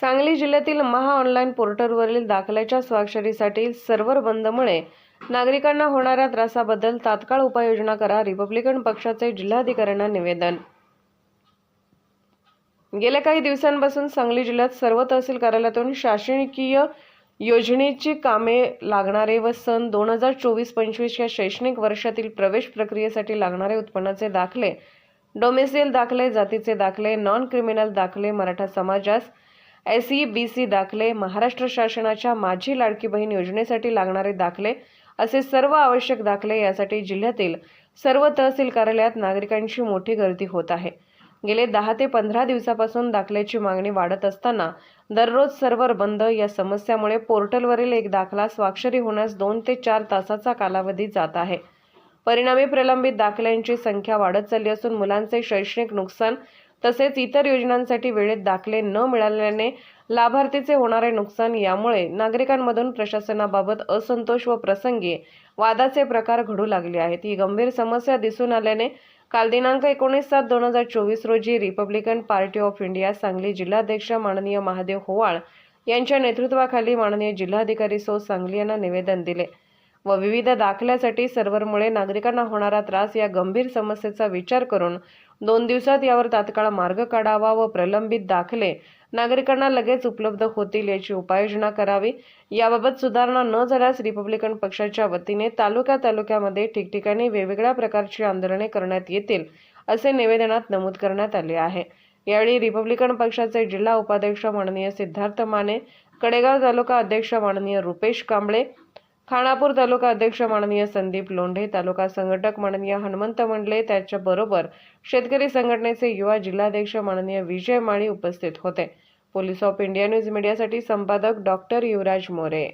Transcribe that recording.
सांगली जिल्ह्यातील महा online पोर्टलवरील दाखल्याच्या स्वाक्षरीसाठी server बंदमुळे नागरिकांना होणाऱ्या त्रासाबद्दल तात्काळ उपाययोजना करा रिपब्लिकन पक्षाचे जिल्हाधिकाऱ्यांना निवेदन. गेल्या काही दिवसांपासून सांगली जिल्ह्यात सर्व तहसील कार्यालयातून शासकीय योजनेची कामे लागणारे व सन दोन हजार चोवीस पंचवीस या शैक्षणिक वर्षातील प्रवेश प्रक्रियेसाठी लागणारे उत्पन्नाचे दाखले डोमेसियल दाखले जातीचे दाखले नॉन क्रिमिनल दाखले मराठा समाजास एस ई बी सी दाखले महाराष्ट्र शासनाच्या माझी लाडकी बहीण योजनेसाठी लागणारे दाखले असे सर्व आवश्यक दाखले यासाठी जिल्ह्यातील सर्व तहसील कार्यालयात नागरिकांची मोठी गर्दी होत आहे. गेले दहा ते पंधरा दिवसापासून दाखल्याची मागणी वाढत असताना दररोज सर्व्हर बंद या समस्यामुळे पोर्टलवरील एक दाखला स्वाक्षरी होण्यास दोन ते चार तासाचा कालावधी जात आहे. परिणामी प्रलंबित दाखल्यांची संख्या वाढत चालली असून मुलांचे शैक्षणिक नुकसान तसेच इतर योजनांसाठी वेळेत दाखले न मिळाल्याने लाभार्थीचे होणारे नुकसान यामुळे नागरिकांमधून प्रशासनाबाबत असंतोष व प्रसंगी वादाचे प्रकार घडू लागले आहेत. ही गंभीर समस्या दिसून आल्याने काल दिनांक एकोणीस सात दोन हजार चोवीस रोजी Republican Party of India Sangli जिल्हाध्यक्ष माननीय महादेव होवाळ यांच्या नेतृत्वाखाली माननीय जिल्हाधिकारी सो सांगली यांना निवेदन दिले. व विविध दाखल्यासाठी सर्व्हरमुळे नागरिकांना होणारा त्रास या गंभीर समस्येचा विचार करून दोन दिवसात यावर तात्काळ मार्ग काढावा व प्रलंबित दाखले नागरिकांना लगेच उपलब्ध होतील याची उपाययोजना करावी. याबाबत सुधारणा न झाल्यास रिपब्लिकन पक्षाच्या वतीने तालुक्या तालुक्यामध्ये ठिकठिकाणी वेगवेगळ्या प्रकारची आंदोलने करण्यात येतील असे निवेदनात नमूद करण्यात आले आहे. यावेळी रिपब्लिकन पक्षाचे जिल्हा उपाध्यक्ष माननीय सिद्धार्थ माने कडेगाव तालुका अध्यक्ष माननीय रुपेश कांबळे खानापूर तालुका अध्यक्ष माननीय संदीप लोंढे तालुका संघटक माननीय हनुमंत मंडले त्याच्याबरोबर शेतकरी संघटनेचे युवा जिल्हाध्यक्ष माननीय विजय माळी उपस्थित होते. पोलीस ऑफ इंडिया न्यूज मीडियासाठी संपादक डॉक्टर युवराज मोरे.